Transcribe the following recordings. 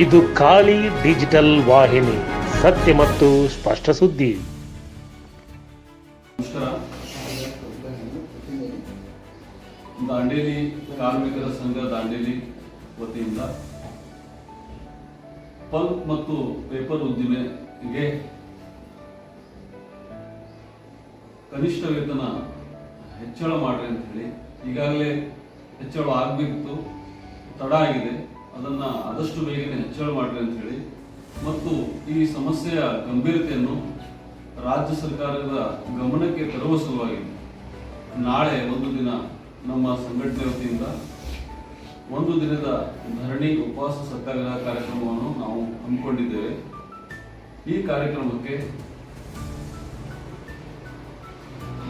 ಇದು ಖಾಲಿ ಡಿಜಿಟಲ್ ವಾಹಿನಿ, ಸತ್ಯ ಮತ್ತು ಸ್ಪಷ್ಟ ಸುದ್ದಿ. ದಾಂಡೇಲಿ ಕಾರ್ಮಿಕರ ಸಂಘ ದಾಂಡೇಲಿ ವತಿಯಿಂದ ಪಲ್ಪ್ ಮತ್ತು ಪೇಪರ್ ಉದ್ದಿಮೆಗೆ ಕನಿಷ್ಠ ವೇತನ ಹೆಚ್ಚಳ ಮಾಡ್ರಿ ಅಂತ ಹೇಳಿ ಈಗಾಗಲೇ ಹೆಚ್ಚಳ ಆಗಬೇಕಿತ್ತು, ತಡ ಆಗಿದೆ. ಅದನ್ನ ಆದಷ್ಟು ಬೇಗನೆ ಹೆಚ್ಚಳ ಮಾಡ್ರಿ ಅಂತ ಹೇಳಿ. ಮತ್ತು ಈ ಸಮಸ್ಯೆಯ ಗಂಭೀರತೆಯನ್ನು ರಾಜ್ಯ ಸರ್ಕಾರದ ಗಮನಕ್ಕೆ ತರುವ ಸಲುವಾಗಿ ನಾಳೆ ಒಂದು ದಿನ ನಮ್ಮ ಸಂಘಟನೆ ವತಿಯಿಂದ ಒಂದು ದಿನದ ಧರಣಿ ಉಪವಾಸ ಸತ್ಯಾಗ್ರಹ ಕಾರ್ಯಕ್ರಮವನ್ನು ನಾವು ಹಮ್ಮಿಕೊಂಡಿದ್ದೇವೆ. ಈ ಕಾರ್ಯಕ್ರಮಕ್ಕೆ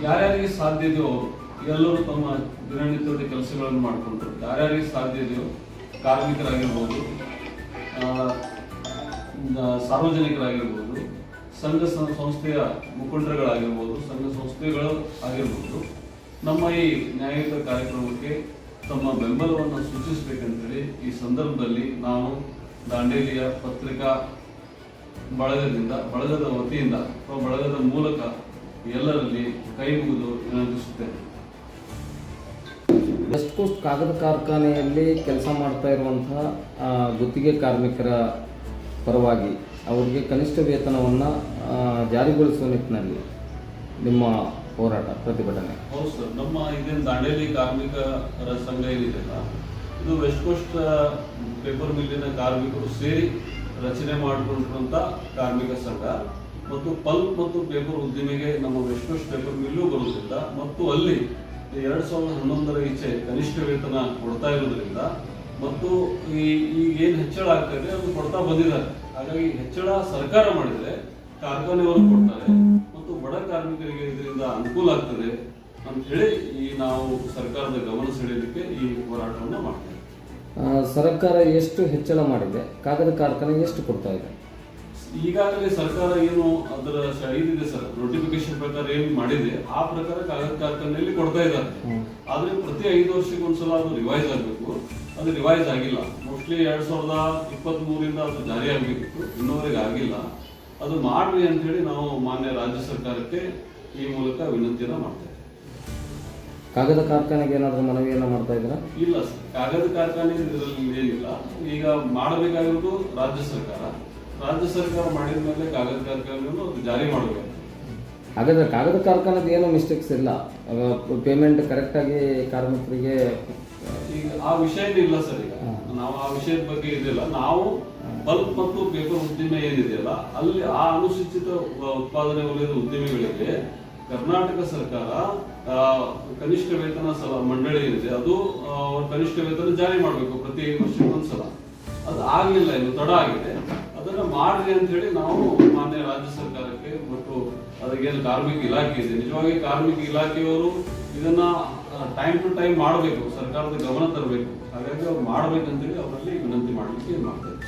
ಯಾರ್ಯಾರಿಗೆ ಸಾಧ್ಯ ಇದೆಯೋ ಎಲ್ಲರೂ ತಮ್ಮ ದಿನನಿತ್ಯದ ಕೆಲಸಗಳನ್ನು ಮಾಡಿಕೊಂಡು ಯಾರ್ಯಾರಿಗೆ ಸಾಧ್ಯ ಇದೆಯೋ ಕಾರ್ಮಿಕರಾಗಿರ್ಬೋದು ಸಾರ್ವಜನಿಕರಾಗಿರ್ಬೋದು, ಸಂಘ ಸಂಸ್ಥೆಯ ಮುಖಂಡರುಗಳಾಗಿರ್ಬೋದು, ಸಂಘ ಸಂಸ್ಥೆಗಳು ಆಗಿರ್ಬೋದು, ನಮ್ಮ ಈ ನ್ಯಾಯಯುತ ಕಾರ್ಯಕ್ರಮಕ್ಕೆ ತಮ್ಮ ಬೆಂಬಲವನ್ನು ಸೂಚಿಸಬೇಕಂತೇಳಿ ಈ ಸಂದರ್ಭದಲ್ಲಿ ನಾನು ದಾಂಡೇಲಿಯ ಪತ್ರಿಕಾ ಬಳಗದಿಂದ, ಬಳಗದ ವತಿಯಿಂದ ಅಥವಾ ಬಳಗದ ಮೂಲಕ ಎಲ್ಲರಲ್ಲಿ ಕೈ ಮುಗಿದು ವಿನಂತಿಸುತ್ತೇನೆ. ವೆಸ್ಟ್ ಕೋಸ್ಟ್ ಕಾಗದ ಕಾರ್ಖಾನೆಯಲ್ಲಿ ಕೆಲಸ ಮಾಡ್ತಾ ಇರುವಂತಹ ಗುತ್ತಿಗೆ ಕಾರ್ಮಿಕರ ಪರವಾಗಿ ಅವರಿಗೆ ಕನಿಷ್ಠ ವೇತನವನ್ನು ಜಾರಿಗೊಳಿಸುವ ನಿಟ್ಟಿನಲ್ಲಿ ನಿಮ್ಮ ಹೋರಾಟ, ಪ್ರತಿಭಟನೆ. ಹೌದು ಸರ್. ನಮ್ಮ ಇದೇನು ದಾಂಡೇಲಿ ಕಾರ್ಮಿಕರ ಸಂಘ ಏನಿದೆಯಲ್ಲ, ಇದು ವೆಸ್ಟ್ ಕೋಸ್ಟ್ ಪೇಪರ್ ಮಿಲ್ಲಿನ ಕಾರ್ಮಿಕರು ಸೇರಿ ರಚನೆ ಮಾಡಿಕೊಂಡಿರುವಂಥ ಕಾರ್ಮಿಕ ಸಂಘ. ಮತ್ತು ಪಲ್ಪ್ ಮತ್ತು ಪೇಪರ್ ಉದ್ದಿಮೆಗೆ ನಮ್ಮ ವೆಸ್ಟ್ ಕೋಸ್ಟ್ ಪೇಪರ್ ಮಿಲ್ಲು ಬರುವುದಿಲ್ಲ ಮತ್ತು ಅಲ್ಲಿ ಎರಡ್ ಸಾವಿರದ ಹನ್ನೊಂದರ ಈಚೆ ಕನಿಷ್ಠ ವೇತನ ಕೊಡ್ತಾ ಇರೋದ್ರಿಂದ ಮತ್ತು ಈ ಈಗ ಏನು ಹೆಚ್ಚಳ ಆಗ್ತಾ ಇದೆ, ಅದು ಕೊಡ್ತಾ ಬಂದಿದ್ದಾರೆ. ಹಾಗಾಗಿ ಹೆಚ್ಚಳ ಸರ್ಕಾರ ಮಾಡಿದ್ರೆ ಕಾರ್ಖಾನೆಯವರು ಕೊಡ್ತಾರೆ ಮತ್ತು ಬಡ ಕಾರ್ಮಿಕರಿಗೆ ಇದರಿಂದ ಅನುಕೂಲ ಆಗ್ತದೆ ಅಂತ ಹೇಳಿ ಈ ನಾವು ಸರ್ಕಾರದ ಗಮನ ಸೆಳೆಯಲಿಕ್ಕೆ ಈ ಹೋರಾಟವನ್ನು ಮಾಡ್ತೇವೆ. ಸರ್ಕಾರ ಎಷ್ಟು ಹೆಚ್ಚಳ ಮಾಡಿದೆ, ಕಾಗದ ಕಾರ್ಖಾನೆ ಎಷ್ಟು ಕೊಡ್ತಾ ಇದೆ? ಈಗಾಗಲೇ ಸರ್ಕಾರ ಏನು ಅದರ ಇದಿದೆ ಸರ್ ನೋಟಿಫಿಕೇಶನ್ ಪ್ರಕಾರ ಏನು ಮಾಡಿದೆ ಆ ಪ್ರಕಾರ ಕಾಗದ ಕಾರ್ಖಾನೆಯಲ್ಲಿ ಕೊಡ್ತಾ ಇದ್ದಾರೆ. ಆದ್ರೆ ಪ್ರತಿ ಐದು ವರ್ಷಕ್ಕೆ ಒಂದ್ಸಲ ಅದು ರಿವೈಸ್ ಆಗಬೇಕು. ಅದು ರಿವೈಸ್ ಆಗಿಲ್ಲ. ಮೋಸ್ಟ್ಲಿ ಎರಡ್ ಸಾವಿರದ ಇಪ್ಪತ್ತ್ ಮೂರಿಂದ ಅದು ಜಾರಿ ಆಗಬೇಕಿತ್ತು ಇನ್ನೂವರೆಗೆ ಆಗಿಲ್ಲ. ಅದು ಮಾಡ್ರಿ ಅಂತ ಹೇಳಿ ನಾವು ಮಾನ್ಯ ರಾಜ್ಯ ಸರ್ಕಾರಕ್ಕೆ ಈ ಮೂಲಕ ವಿನಂತಿಯನ್ನ ಮಾಡ್ತೇವೆ ಕಾಗದ ಕಾರ್ಖಾನೆಗೆ ಏನಾದರೂ ಮನವಿಯನ್ನು ಮಾಡ್ತಾ ಇದ್ದೀರಾ? ಇಲ್ಲ ಸರ್. ಕಾಗದ ಕಾರ್ಖಾನೆ ಇದರಲ್ಲಿ ಏನಿಲ್ಲ. ಈಗ ಮಾಡಬೇಕಾಗಿರೋದು ರಾಜ್ಯ ಸರ್ಕಾರ. ರಾಜ್ಯ ಸರ್ಕಾರ ಮಾಡಿದ ಮೇಲೆ ಕಾಗದ ಕಾರ್ಖಾನೆಯನ್ನು ಜಾರಿ ಮಾಡಬೇಕು ಹಾಗಾದ್ರೆ ಕಾಗದ ಕಾರ್ಖಾನೆ ಏನು ಮಿಸ್ಟೇಕ್ಸ್ ಇಲ್ಲ. ಪೇಮೆಂಟ್ ಕರೆಕ್ಟಾಗಿ ಕಾರ್ಮಿಕರಿಗೆ ಈಗ ಆ ವಿಷಯ ಇಲ್ಲ ಸರ್ ಈಗ. ನಾವು ಆ ವಿಷಯದ ಬಗ್ಗೆ ಇದಿಲ್ಲ. ನಾವು ಬಲ್ಕ್ ಮತ್ತು ಪೇಪರ್ ಉದ್ದಿಮೆ ಏನಿದೆಯಲ್ಲ ಅಲ್ಲಿ ಆ ಅನುಸೂಚಿತ ಉತ್ಪಾದನೆ ವಲಯದ ಉದ್ದಿಮೆಗಳಿಗೆ ಕರ್ನಾಟಕ ಸರ್ಕಾರ ಕನಿಷ್ಠ ವೇತನ ಸಲ ಮಂಡಳಿ ಏನಿದೆ ಅದು ಕನಿಷ್ಠ ವೇತನ ಜಾರಿ ಮಾಡಬೇಕು ಪ್ರತಿ ವರ್ಷಕ್ಕೊಂದ್ಸಲ. ಅದು ಆಗ್ಲಿಲ್ಲ ಇನ್ನು ತಡ ಆಗಿದೆ. ಅದನ್ನ ಮಾಡ್ರಿ ಅಂತ ಹೇಳಿ ನಾವು ಮಾನ್ಯ ರಾಜ್ಯ ಸರ್ಕಾರಕ್ಕೆ ಮತ್ತು ಅದಕ್ಕೇನು ಕಾರ್ಮಿಕ ಇಲಾಖೆ ಇದೆ. ನಿಜವಾಗಿ ಕಾರ್ಮಿಕ ಇಲಾಖೆಯವರು ಇದನ್ನ ಟೈಮ್ ಟು ಟೈಮ್ ಮಾಡಬೇಕು. ಸರ್ಕಾರದ ಗಮನ ತರಬೇಕು. ಹಾಗಾಗಿ ಅವ್ರು ಮಾಡ್ಬೇಕಂತೇಳಿ ಅವರಲ್ಲಿ ವಿನಂತಿ ಮಾಡಲಿಕ್ಕೆ ಮಾಡ್ತಾರೆ